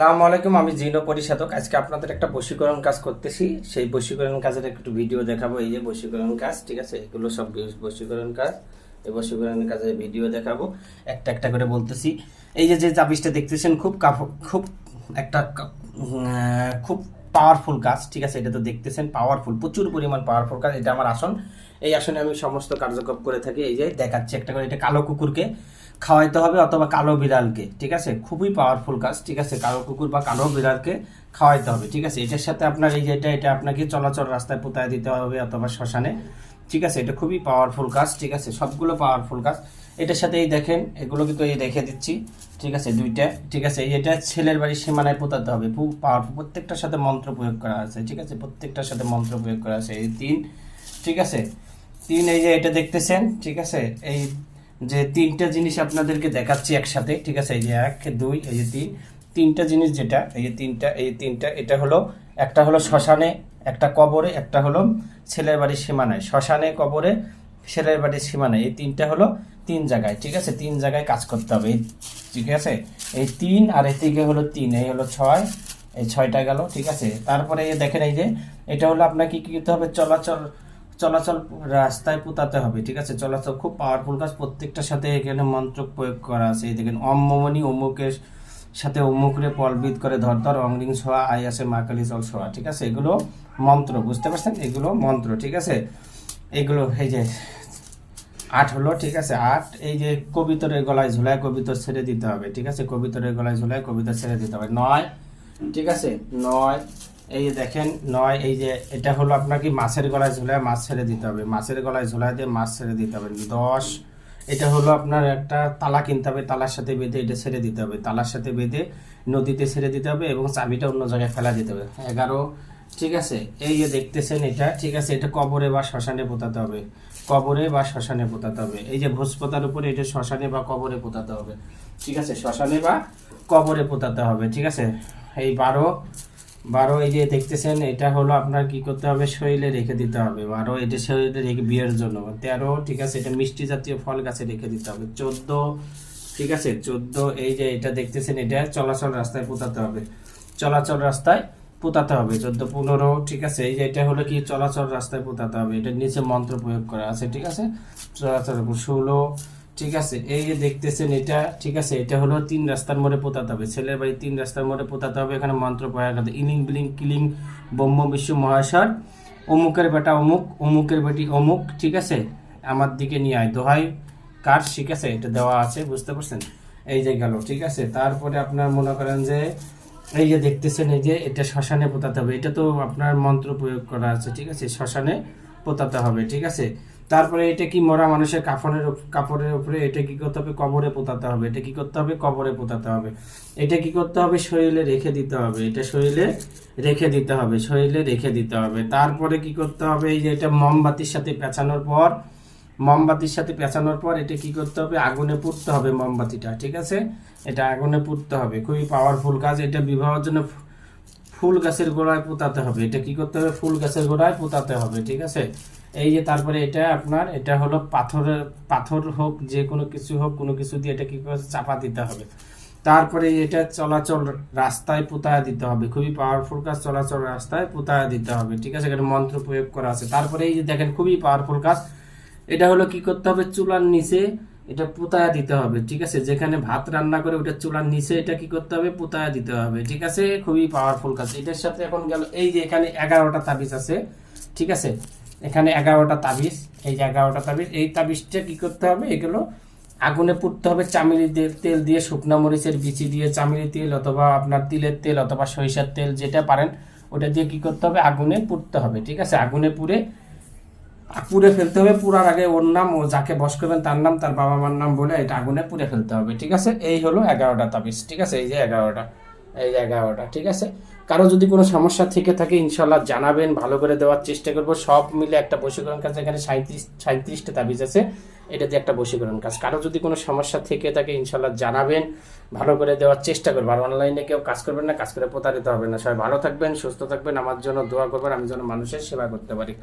আসসালামু আলাইকুম, আমি জিনো পরিষেধক আজকে আপনাদের একটা বশীকরণ কাজ করতেছি। সেই বশীকরণ কাজের একটু ভিডিও দেখাবো। এই যে বশীকরণ কাজ, ঠিক আছে? এগুলো সব বশীকরণ কাজ। এই বশীকরণ কাজের ভিডিও দেখাবো। একটা একটা করে বলতেছি। এই যে যে তাবিজটা দেখতেছেন, খুব খুব একটা খুব পাওয়ারফুল কাজ, ঠিক আছে? এটা তো দেখতেছেন পাওয়ারফুল প্রচুর পরিমাণ পাওয়ারফুল কাজ। এটা আমার আসন। এই আসনে আমি সমস্ত কার্যক্রম করে থাকি। এই যে, দেখাচ্ছি একটা করে। এটা কালো কুকুরকে। খাওয়াইতে হবে অথবা কালো বিড়ালকে ঠিক আছে খুবই পাওয়ারফুল কাজ ঠিক আছে কালো কুকুর বা কালো বিড়ালকে খাওয়াইতে হবে ঠিক আছে এটার সাথে আপনার এই যে এটা এটা আপনাকে চলাচল রাস্তায় পোতায় দিতে হবে অথবা শ্মশানে ঠিক আছে এটা খুবই পাওয়ারফুল কাজ ঠিক আছে সবগুলো পাওয়ারফুল কাজ এটার সাথে এই দেখেন এগুলো কিন্তু এই রেখে দিচ্ছি ঠিক আছে দুইটা ঠিক আছে এটা ছেলের বাড়ির সীমানায় পোতাতে হবে পাওয়ারফুল প্রত্যেকটার সাথে মন্ত্র প্রয়োগ করা আছে ঠিক আছে প্রত্যেকটার সাথে মন্ত্র প্রয়োগ করা আছে এই তিন ঠিক আছে তিন এই যে এটা দেখতেছেন ঠিক আছে এই যে তিনটা জিনিস আপনাদেরকে দেখাচ্ছি একসাথে, ঠিক আছে? এই যে এক, দুই, এই যে তিন। তিনটা জিনিস যেটা, এই যে তিনটা, এই তিনটা, এটা হলো, একটা হলো শ্মশানে, একটা কবরে, একটা হলো ছেলের বাড়ির সীমানায়। শ্মশানে, কবরে, ছেলের বাড়ির সীমানায়। এই তিনটা হলো তিন জায়গায়, ঠিক আছে? তিন জায়গায় কাজ করতে হবে, ঠিক আছে? এই তিন আর এদিকে হলো তিন, এই হলো ছয়, এই ছয়টা গেল, ঠিক আছে? তারপরে দেখেন এই যে, এটা হলো আপনাকে কি করতে হবে? চলাচল চলাচল রাস্তায় পুতাতে হবে, ঠিক আছে? চলাচল খুব পাওয়ারফুল কাজ। প্রত্যেকটার সাথে এখানে মন্ত্র প্রয়োগ করা আছে। এই দেখেন অম মমনি অমুকের সাথে অমুকরে পলবিদ করে ধর ধর অংরিং ছোঁয়া, আই আসে মা কালী জল ছোঁয়া, ঠিক আছে? এগুলো মন্ত্র, বুঝতে পারছেন? এগুলো মন্ত্র, ঠিক আছে? এগুলো এই যে আট হলো, ঠিক আছে? আট, এই যে কবিতরের গলায় ঝুলায় কবিতর ছেড়ে দিতে হবে, ঠিক আছে? কবিতরের গলায় ঝুলায় কবিতর ছেড়ে দিতে হবে। নয়, ঠিক আছে? নয় এই যে দেখেন, নয়, এই যে এটা হলো আপনার কি মাছের গলায় ঝুলায় মাছ ছেড়ে দিতে হবে। মাছের গলায় ঝুলায় দিয়ে মাছ ছেড়ে দিতে হবে। দশ, এটা হলো আপনার একটা তালা কিনতে হবে, তালার সাথে বেঁধে এটা ছেড়ে দিতে হবে। তালার সাথে বেঁধে নদীতে ছেড়ে দিতে হবে এবং চাবিটা অন্য জায়গায় ফেলা দিতে হবে। এগারো, ঠিক আছে, এই যে দেখতেছেন এটা, ঠিক আছে, এটা কবরে বা শ্মশানে পোতাতে হবে। কবরে বা শ্মশানে পোতাতে হবে। এই যে ভোজপতার উপরে এটা শ্মশানে বা কবরে পোতাতে হবে। ঠিক আছে, শ্মশানে বা কবরে পোতাতে হবে। ঠিক আছে, এই বারো বারো, এই যে দেখতেছেন, এটা হলো আপনার কি করতে হবে? শরীরে রেখে দিতে হবে। বারো, এটা শরীরে রেখে বিয়ের জন্য। তেরো, ঠিক আছে, এটা মিষ্টি জাতীয় ফল গাছে রেখে দিতে হবে। চোদ্দ, ঠিক আছে, চোদ্দ, এই যে এটা দেখতেছেন, এটা চলাচল রাস্তায় পোতাতে হবে। চলাচল রাস্তায় পোতাতে হবে। চোদ্দ, পনেরো, ঠিক আছে, এই যে এটা হলো কি? চলাচল রাস্তায় পোতাতে হবে। এটা নিচে মন্ত্র প্রয়োগ করা আছে, ঠিক আছে? চলাচল ষোলো ঠিক আছে, এই যে দেখতেছেন এটা, ঠিক আছে, এটা হলো তিন রাস্তার মোড়ে পোতাতে হবে, ছেলের বাড়ি তিন রাস্তার মোড়ে পোতাতে হবে, এখানে মন্ত্র প্রয়োগ করতে ইলিং বিলিং কিলিং ব্রহ্ম বিশ্ব মহাশয় অমুকের বেটা অমুক, অমুকের বেটি অমুক, ঠিক আছে, আমার দিকে নিয়ে আয়, দোহাই, কার ঠিক আছে, এটা দেওয়া আছে, বুঝতে পারছেন? এই যে গেল, ঠিক আছে, তারপরে আপনার মনে করেন যে, এই যে দেখতেছেন, এই যে এটা শ্মশানে পোতাতে হবে, এটা তো আপনার মন্ত্র প্রয়োগ করা আছে, ঠিক আছে, শ্মশানে পোতাতে হবে, ঠিক আছে তারপরে এটা কি মরা মানুষের কাফনের কাপড়ের উপরে, এটা কি করতে হবে? কবরে পোতাতে হবে। এটা কি করতে হবে? কবরে পোতাতে হবে। এটা কি করতে হবে? শরীরে রেখে দিতে হবে। এটা শরীরে রেখে দিতে হবে। শরীরে রেখে দিতে হবে। তারপরে কি করতে হবে? এই যে এটা মোমবাতির সাথে পেঁচানোর পর, মোমবাতির সাথে পেঁচানোর পর এটা কি করতে হবে? আগুনে পুড়তে হবে মোমবাতিটা, ঠিক আছে? এটা আগুনে পুড়তে হবে। খুবই পাওয়ারফুল কাজ। এটা বিবাহের জন্য ফুল গাছের গোড়ায় পোতাতে হবে। এটা কি করতে হবে? ফুল গাছের গোড়ায় পোতাতে হবে, ঠিক আছে? এই যে তারপরে এটা আপনার, এটা হলো পাথরের, পাথর হোক, যে কোনো কিছু হোক, কোনো কিছু দিয়ে এটা কি করে চাপা দিতে হবে। তারপরে এটা চলাচল রাস্তায় পোতায় দিতে হবে। খুবই পাওয়ারফুল কাজ, চলাচল রাস্তায় পোতায় দিতে হবে, ঠিক আছে? এখানে মন্ত্র প্রয়োগ করা আছে। তারপরে এই যে দেখেন, খুবই পাওয়ারফুল কাজ। এটা হলো কি করতে হবে? চুলার নিচে এটা পুতায়া দিতে হবে, ঠিক আছে? যেখানে ভাত রান্না করে ওটা চুলার নিচে এটা কি করতে হবে? পুতায়া দিতে হবে, ঠিক আছে? খুবই পাওয়ারফুল কাজ। এটার সাথে এখন গেল, এই যে এখানে এগারোটা তাবিজ আছে, ঠিক আছে? এখানে এগারোটা তাবিজ, এই যে এগারোটা তাবিজ, এই তাবিজটা কি করতে হবে? এগুলো আগুনে পুড়তে হবে চামেলি তেল দিয়ে, শুকনা মরিচের বিচি দিয়ে, চামেলি তেল অথবা আপনার তিলের তেল অথবা সরিষার তেল যেটা পারেন, ওটা দিয়ে কি করতে হবে? আগুনে পুড়তে হবে, ঠিক আছে? আগুনে পুড়ে পুড়ে ফেলতে হবে পুরার আগে ওর নাম, ও যাকে বস করবেন তার নাম, তার বাবা মার নাম বলে এটা আগুনে পুড়ে ফেলতে হবে, ঠিক আছে? এই হলো এগারোটা তাবিজ, ঠিক আছে? এই যে এগারোটা, এই যে এগারোটা, ঠিক আছে? কারও যদি কোনো সমস্যা থেকে থাকে ইনশাল্লাহ জানাবেন, ভালো করে দেওয়ার চেষ্টা করব। সব মিলে একটা বশীকরণ কাজ, এখানে সাঁত্রিশ সাঁত্রিশটা তাবিজ আছে, এটা দিয়ে একটা বশীকরণ কাজ। কারও যদি কোনো সমস্যা থেকে থাকে ইনশাল্লাহ জানাবেন, ভালো করে দেওয়ার চেষ্টা করব। আর অনলাইনে কেউ কাজ করবেন না, কাজ করে প্রতারিত হবে না। সবাই ভালো থাকবেন, সুস্থ থাকবেন, আমার জন্য দোয়া করবেন, আমি যেন মানুষের সেবা করতে পারি।